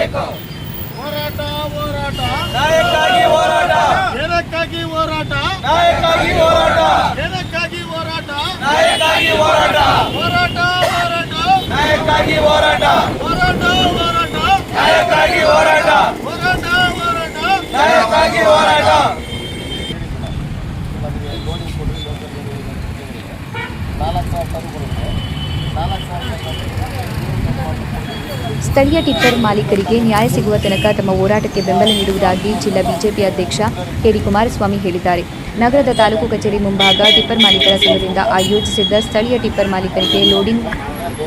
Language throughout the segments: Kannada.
ಹೋರಾಟ ಹೋರಾಟ. ನ್ಯಾಯಕ್ಕಾಗಿ ಹೋರಾಟ. ಏನಕ್ಕಾಗಿ ಹೋರಾಟ. ನ್ಯಾಯಕ್ಕಾಗಿ ಹೋರಾಟ. ಏನಕ್ಕಾಗಿ ಹೋರಾಟ. ನ್ಯಾಯಕ್ಕಾಗಿ ಹೋರಾಟ. ಹೋರಾಟ ಹೋರಾಟ. ನ್ಯಾಯಕ್ಕಾಗಿ ಹೋರಾಟ. ಹೋರಾಟ ಹೋರಾಟ. ನ್ಯಾಯಕ್ಕಾಗಿ ಹೋರಾಟ. ಹೋರಾಟ ಹೋರಾಟ. ನ್ಯಾಯಕ್ಕಾಗಿ ಹೋರಾಟ. ನಾಲ್ಕು ಸಾವಿರ ಟನ್ ಬರುತ್ತೆ ನಾಲ್ಕು ಸಾವಿರ ಸ್ಥಳೀಯ ಟಿಪ್ಪರ್ ಮಾಲೀಕರಿಗೆ ನ್ಯಾಯ ಸಿಗುವ ತನಕ ತಮ್ಮ ಹೋರಾಟಕ್ಕೆ ಬೆಂಬಲ ನೀಡುವುದಾಗಿ ಜಿಲ್ಲಾ ಬಿಜೆಪಿ ಅಧ್ಯಕ್ಷ ಕೆಡಿ ಕುಮಾರಸ್ವಾಮಿ ಹೇಳಿದ್ದಾರೆ. ನಗರದ ತಾಲೂಕು ಕಚೇರಿ ಮುಂಭಾಗ ಟಿಪ್ಪರ್ ಮಾಲೀಕರ ಸಂಘದಿಂದ ಆಯೋಜಿಸಿದ್ದ ಸ್ಥಳೀಯ ಟಿಪ್ಪರ್ ಮಾಲೀಕರಿಗೆ ಲೋಡಿಂಗ್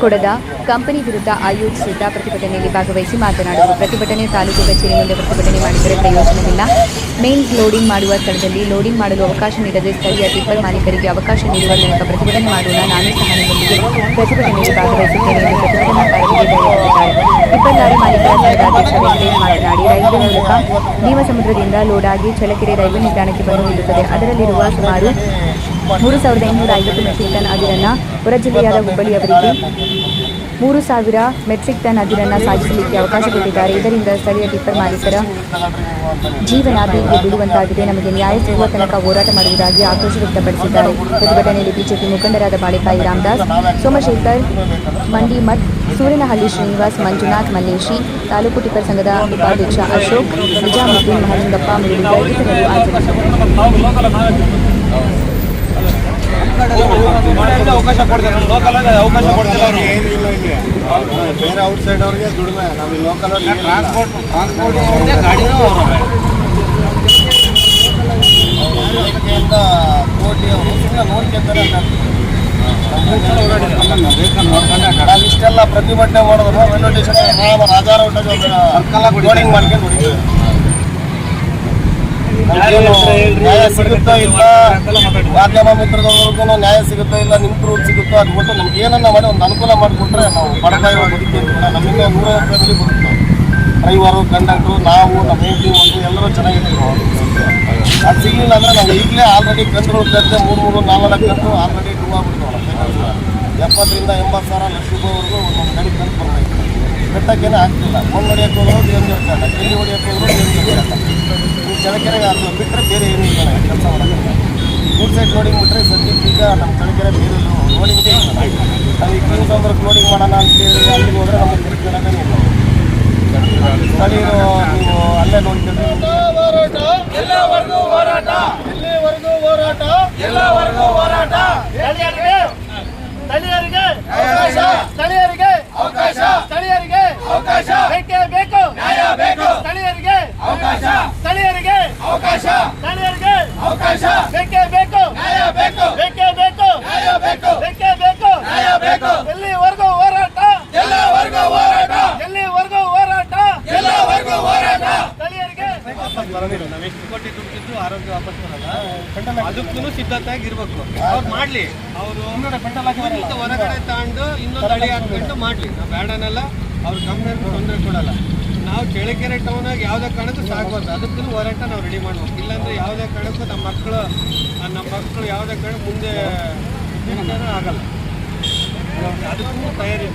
ಕೊಡದ ಕಂಪನಿ ವಿರುದ್ಧ ಆಯೋಜಿಸಿದ್ದ ಪ್ರತಿಭಟನೆಯಲ್ಲಿ ಭಾಗವಹಿಸಿ ಮಾತನಾಡಿದರು. ಪ್ರತಿಭಟನೆ ತಾಲೂಕು ಕಚೇರಿ ಮುಂದೆ ಪ್ರತಿಭಟನೆ ಮಾಡಿದರೆ ಪ್ರಯೋಜನವಿಲ್ಲ. ಮೇನ್ ಲೋಡಿಂಗ್ ಮಾಡುವ ಸ್ಥಳದಲ್ಲಿ ಲೋಡಿಂಗ್ ಮಾಡಲು ಅವಕಾಶ ನೀಡದೆ ಸ್ಥಳೀಯ ಟಿಪ್ಪರ್ ಮಾಲೀಕರಿಗೆ ಅವಕಾಶ ನೀಡುವ ಮೂಲಕ ಪ್ರತಿಭಟನೆ ಮಾಡೋಣ, ನಾನು ಸಹ ಪ್ರತಿಭಟನೆಯಲ್ಲಿ ಭಾಗವಹಿಸುತ್ತೇನೆ ಎಂದು ಪ್ರತಿಭಟನಾಕಾರರಿಗೆ ಟಿಪ್ಪರ್ ಲಾರಿ ಮಾಲೀಕರ ಮಾತನಾಡಿ, ರೈಲ್ವೆ ಮೂಲಕ ಭೀಮಸಮುದ್ರದಿಂದ ಲೋಡ್ ಆಗಿ ಚಳ್ಳಕೆರೆ ರೈಲ್ವೆ ನಿಲ್ದಾಣಕ್ಕೆ ಬಂದು ನಿಲ್ಲುತ್ತದೆ. ಅದರಲ್ಲಿರುವ ಸುಮಾರು ಮೂರು ಸಾವಿರದ ಇನ್ನೂರ ಐವತ್ತು ಮೆಟ್ರಿಕ್ ಟನ್ ಅದಿರನ್ನು ಹೊರ ಜಿಲ್ಲೆಯಾದ ಹುಬ್ಬಳ್ಳಿಯವರಿಗೆ ಮೂರು ಸಾವಿರ ಮೆಟ್ರಿಕ್ ಟನ್ ಅದಿರನ್ನು ಸಾಗಿಸಲಿಕ್ಕೆ ಅವಕಾಶ ಕೊಟ್ಟಿದ್ದಾರೆ. ಇದರಿಂದ ಸ್ಥಳೀಯ ಟಿಪ್ಪರ್ ಮಾಲೀಕರ ಜೀವನ ಬೀದಿಗೆ ಬಿಡುವಂತಾಗಿದೆ. ನಮಗೆ ನ್ಯಾಯ ಸಿಗುವ ತನಕ ಹೋರಾಟ ಮಾಡುವುದಾಗಿ ಆಕ್ರೋಶ ವ್ಯಕ್ತಪಡಿಸಿದ್ದಾರೆ. ಪ್ರತಿಭಟನೆಯಲ್ಲಿ ಬಿಜೆಪಿ ಮುಖಂಡರಾದ ಬಾಳಿಕಾಯಿ ರಾಮದಾಸ್, ಸೋಮಶೇಖರ್ ಮಂಡಿಮಠ್ ಸೂರಿನಹಳ್ಳಿ ಶ್ರೀನಿವಾಸ್, ಮಂಜುನಾಥ್ ಮಲ್ಲೇಶಿ, ತಾಲೂಕು ಟಿಪ್ಪರ್ ಸಂಘದ ಉಪಾಧ್ಯಕ್ಷ ಅಶೋಕ್, ನಿಜಾಮುದ್ದೀನ್ ಮಹಲಿಂಗಪ್ಪ ಮುಂದಿನ ಇತರರು ಹಾಜರಿದ್ದರು. ಅವಕಾಶ ಕೊಡ್ತಾರೆ ಲೋಕಲ್ ಅವಕಾಶ ಬೇರೆ ಅವ್ರಿಗೆ ನಾವು ಲೋಕಲ್ ಟ್ರಾನ್ಸ್ಪೋರ್ಟ್ ಇಷ್ಟೆಲ್ಲ ಪ್ರತಿಭಟನೆ ಮಾಡಿದ್ರು ರೈಲ್ವೆ ಮಾಡ್ಕೊಂಡು ನ್ಯಾಯ ಸಿಗುತ್ತಾ ಇಲ್ಲ? ಮಾಧ್ಯಮ ಮಿತ್ರದವರ್ಗೂ ನ್ಯಾಯ ಸಿಗುತ್ತಾ ಇಲ್ಲ ನಿಮ್ಮ ಪ್ರೂಫ್ ಸಿಗುತ್ತೋ? ಅದು ಬಿಟ್ಟು ನಮ್ಗೆ ಏನನ್ನ ಮಾಡಿ ಒಂದು ಅನುಕೂಲ ಮಾಡಿಕೊಟ್ರೆ ನಾವು ಬಡಪಾಯಿ ಬದುಕಿ ನಮ್ಮಿಂದ ನೂರೈವತ್ತು ಫ್ಯಾಮಿಲಿ ಬರುತ್ತೆ. ಡ್ರೈವರು ಕಂಡಕ್ಟ್ರು ನಾವು ನಮ್ಮ ಹೆಂಡತಿ ಒಂದು ಎಲ್ಲರೂ ಚೆನ್ನಾಗಿದ್ದೀವಿ. ಅದು ಸಿಗಲಿಲ್ಲ ಅಂದ್ರೆ ನಾವು ಈಗಲೇ ಆಲ್ರೆಡಿ ಕಂಡ್ರು ಕಟ್ಟೆ ಮೂರು ಮೂರು ನಾಲ್ಕು ಕಂತು ಆಲ್ರೆಡಿ ಟೂ ಆಗ್ಬಿಡ್ತಾವೆ. ಎಪ್ಪತ್ತರಿಂದ ಎಂಬತ್ತು ಸಾವಿರ ಲಕ್ಷ ರೂಪಾಯಿವರೆಗೂ ಒಂದೊಂದು ಗಾಡಿ ಕಂತು ಬರ್ತಾಯಿತ್ತು ಕಟ್ಟಕ್ಕೇನೆ ಆಗ್ತಿಲ್ಲ. ಮಣ್ಣು ಹೊಡಿಯಕ್ಕೆ ಹೋಗೋರು ಏನು ಇಲ್ಲಿ ಎಲ್ಲಿ ಹೊಡೆಯಕ್ಕೆ ಹೋಗೋರು ಏನು ಕಟ್ಟ ಈ ಚಳಕೆರೆಗೆ ಅದು ಬಿಟ್ಟರೆ ಬೇರೆ ಏನು ಇಲ್ಲ. ಕೆಲಸ ಮಾಡೋದಿಲ್ಲ. ಮೂರು ಸೈಡ್ ಲೋಡಿಂಗ್ ಬಿಟ್ಟರೆ ಸದ್ಯಕ್ಕೆ ಈಗ ನಮ್ಮ ಚಳಕೆರೆ ಬೇರೆ ಲೋಡಿಂಗೇ ಇಲ್ಲ. ನಾವು ಈ ಕ್ಲೀನ್ ಸಂದರ್ಭ ಲೋಡಿಂಗ್ ಮಾಡೋಣ ಅಂತೇಳಿ ಅಲ್ಲಿಗೆ ಹೋದರೆ ನಮಗೆ ತಿರುಗಿ ಇಲ್ಲ. ಸ್ಥಳೀಯರು ನೀವು ಅಲ್ಲೇ ನೋಡ್ಕೊಂಡ್ರೆ ಹೋರಾಟ ಎಲ್ಲವರೆಗೂ ಹೋರಾಟ ಎಲ್ಲಿವರೆಗೂ ಹೋರಾಟ ಎಲ್ಲವರೆಗೂ ಹೋರಾಟ ಸ್ಥಳೀಯರಿಗೆ ಸ್ಥಳೀಯರಿಗೆ ಅವಕಾಶ. ಸ್ಥಳೀಯರಿಗೆ ಅವಕಾಶ. ಸ್ಥಳೀಯರಿಗೆ ಅವಕಾಶ. ಬೇಕೇ ಬೇಕು ನ್ಯಾಯ ಬೇಕು. ಸ್ಥಳೀಯರಿಗೆ ಅವಕಾಶ. ಸ್ಥಳೀಯರಿಗೆ ಅವಕಾಶ ಸ್ಥಳೀಯರಿಗೆ ಅವಕಾಶ ಬೇಕೇ ಬೇಕು ನ್ಯಾಯ ಬೇಕು ಬೇಕೇ ಬೇಕು ನ್ಯಾಯ ಬೇಕು ಬೇಕೇ ಬೇಕು ನ್ಯಾಯ ಬೇಕು ಎಲ್ಲಿವರೆಗೂ ಹೋರಾಟ ಎಲ್ಲವರೆಗೂ ಹೋರಾಟ ಎಲ್ಲಿವರೆಗೂ ಹೋರಾಟ ಎಲ್ಲವರೆಗೂ ಹೋರಾಟ ಸ್ಥಳೀಯರಿಗೆ ನಾವು ಎಷ್ಟು ಕೋಟಿ ದುಡ್ಡಿದ್ದು ಆರೋಗ್ಯ ವಾಪಸ್ ಬರಲ್ಲ. ಅದಕ್ಕೂ ಸಿದ್ಧತೆಯಾಗಿ ಇರ್ಬೇಕು ಅವ್ರು ಮಾಡ್ಲಿ. ಅವರು ಹೊರಗಡೆ ತಗೊಂಡು ಇನ್ನೊಂದು ಅಡಿ ಹಾಕ್ಬಿಟ್ಟು ಮಾಡ್ಲಿ. ನಾವು ಬೇಡನಲ್ಲ ಅವ್ರ ಕಂಪ್ನಿ ತೊಂದರೆ ಕೊಡಲ್ಲ. ನಾವು ಚಳ್ಳಕೆರೆ ಟೌನಾಗ ಯಾವುದೇ ಕಾರಣಕ್ಕೂ ಸಾಗಬಾರ್ದು ಅದಕ್ಕೂ ಹೋರಾಟ ನಾವು ರೆಡಿ ಮಾಡ್ಬೇಕು. ಇಲ್ಲಾಂದ್ರೆ ಯಾವುದೇ ಕಾರಣಕ್ಕೂ ನಮ್ಮ ಮಕ್ಕಳು ನಮ್ಮ ಮಕ್ಕಳು ಯಾವುದೇ ಕಾರಣ ಮುಂದೆ ಆಗಲ್ಲ. ಅದಕ್ಕೂ ತಯಾರಿ